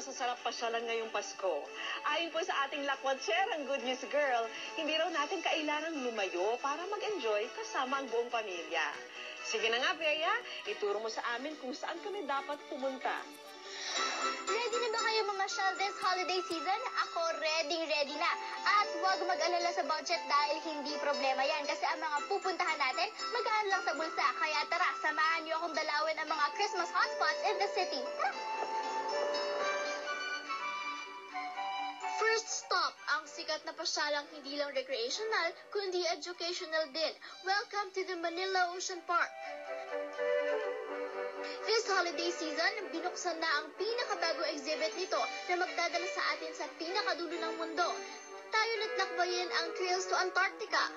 masasarap pasyalan ngayong Pasko. Ayon po sa ating lakwatserang Good News Girl, hindi raw natin kailangan lumayo para mag-enjoy kasama ang buong pamilya. Sige na nga, Bea, ituro mo sa amin kung saan kami dapat pumunta. Ready na ba kayo mamasyal this holiday season? Ako ready, ready na. At huwag mag-alala sa budget dahil hindi problema yan kasi ang mga pupuntahan natin magaan lang sa bulsa. Kaya tara, samahan niyo akong dalawin ang mga Christmas hotspots in the city. Tara! Sikat na pasyalang hindi lang recreational, kundi educational din. Welcome to the Manila Ocean Park. This holiday season, binuksan na ang pinakabagong exhibit nito na magdadala sa atin sa pinakadulo ng mundo. Tayo natlakbayin ang Trails to Antarctica.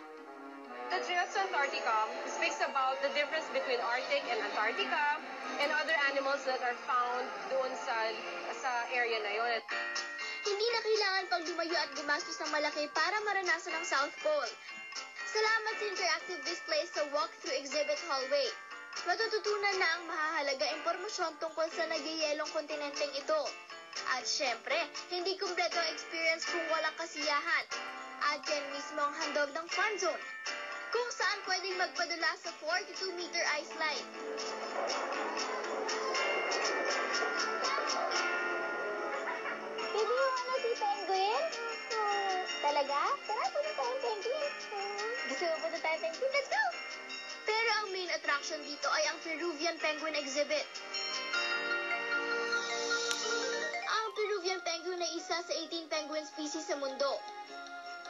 The Trails to Antarctica speaks about the difference between Arctic and Antarctica and other animals that are found doon sa sa area na yon. Hindi na kailangan pang lumayo at gumastos ng malaki para maranasan ang South Pole. Salamat sa interactive display sa walk-through exhibit hallway. Matututunan na ang mahahalaga impormasyon tungkol sa nagyayelong kontinenteng ito. At syempre, hindi kumpleto ang experience kung walang kasiyahan. At yan mismo ang handog ng fun zone, kung saan pwedeng magpadula sa 42 meter ice slide. Talaga? Tara, punta tayong Penguin. Gusto mo punta tayong Penguin? Let's go! Pero ang main attraction dito ay ang Peruvian Penguin Exhibit. Ang Peruvian Penguin ay isa sa 18 penguin species sa mundo.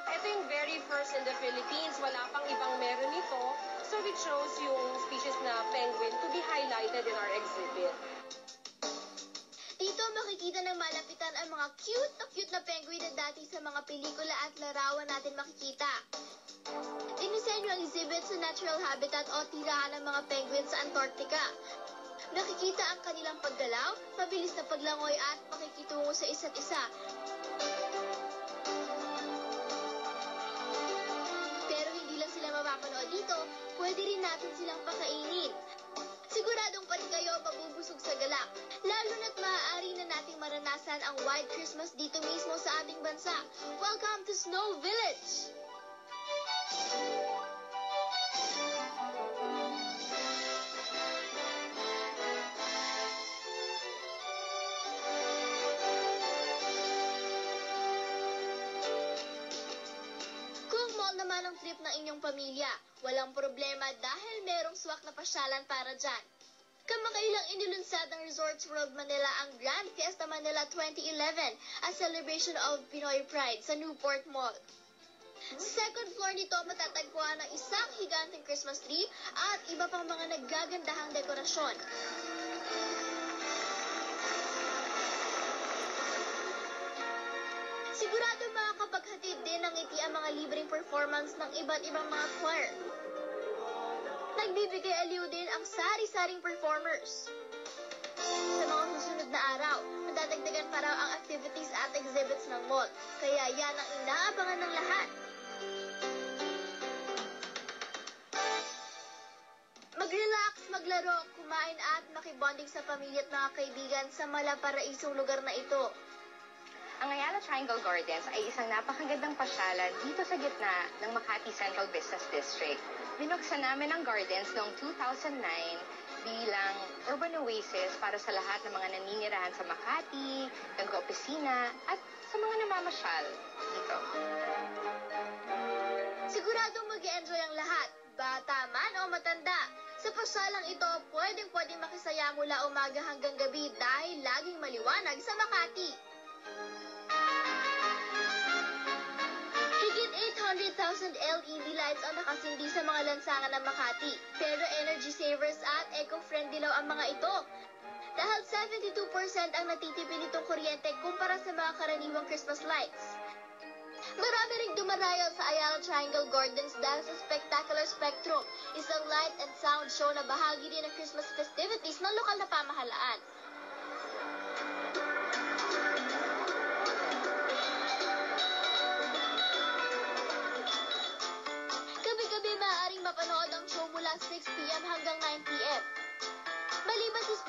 Ito yung very first in the Philippines. Wala pang ibang meron nito. So we chose yung species na penguin to be highlighted makikita ng malapitan ang mga cute na cute na penguin na dati sa mga pelikula at larawan natin makikita. Dinisenyo ang exhibit sa natural habitat o tirahan ng mga penguin sa Antarctica. Nakikita ang kanilang paggalaw, mabilis na paglangoy at pakikitungo sa isa't isa. Maranasan ang White Christmas dito mismo sa ating bansa. Welcome to Snow Village! Naman ang trip ng inyong pamilya, walang problema dahil merong swak na pasyalan para dyan. Kamakailang inilunsad ng Resorts World Manila ang Grand Fiesta Manila 2011 as celebration of Pinoy Pride sa Newport Mall. Sa second floor nito matatagpuan ang isang higanteng Christmas tree at iba pang mga naggagandahang dekorasyon. Sigurado makakapaghatid din ng ngiti ang mga libreng performance ng iba't ibang mga choir. Nagbibigay aliw din ang sari-saring performers. Sa mga susunod na araw, madadagdagan pa raw ang activities at exhibits ng mall. Kaya yan ang inaabangan ng lahat. Mag-relax, maglaro, kumain at makibonding sa pamilya at mga kaibigan sa malaparaisong lugar na ito. Ang Ayala Triangle Gardens ay isang napakagandang pasyalan dito sa gitna ng Makati Central Business District. Binuksan namin ang gardens noong 2009 bilang urban oasis para sa lahat ng mga naninirahan sa Makati, nag-opisina, at sa mga namamasyal dito. Siguradong mag enjoy ang lahat, bata man o matanda. Sa pasyalang ito, pwedeng-pwedeng makisaya mula umaga hanggang gabi dahil laging maliwanag sa Makati. Higit 800,000 LED lights ang nakasindi sa mga lansangan ng Makati. Pero energy savers at eco-friendly daw ang mga ito. Dahil 72% ang natitipid nitong kuryente kumpara sa mga karaniwang Christmas lights. Marami ring dumarayo sa Ayala Triangle Gardens dahil sa Spectacular Spectrum, isang light and sound show na bahagi din ng Christmas festivities ng lokal na pamahalaan.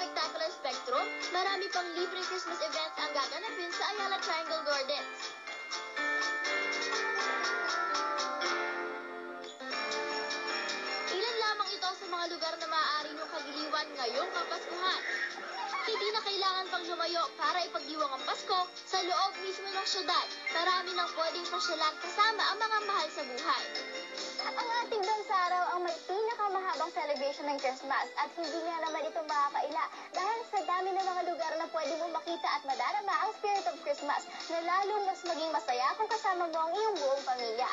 Spectacular Spectrum, marami pang libreng Christmas events ang gaganapin sa Ayala Triangle Gardens. Ilan lamang ito sa mga lugar na maaari niyong kagiliwan ngayong Kapaskuhan. Hindi na kailangan pang lumayo para ipagdiwang ang Pasko sa loob mismo ng syudad. Marami nang pwedeng pasyalan kasama ang mga mahal sa buhay. Ang ating bansaraw ang may pinakamahabang celebration ng Christmas at hindi nga naman ito makakaila dahil sa dami ng mga lugar na pwede mo makita at madarama ang spirit of Christmas na lalong mas maging masaya kung kasama mo ang iyong buong pamilya.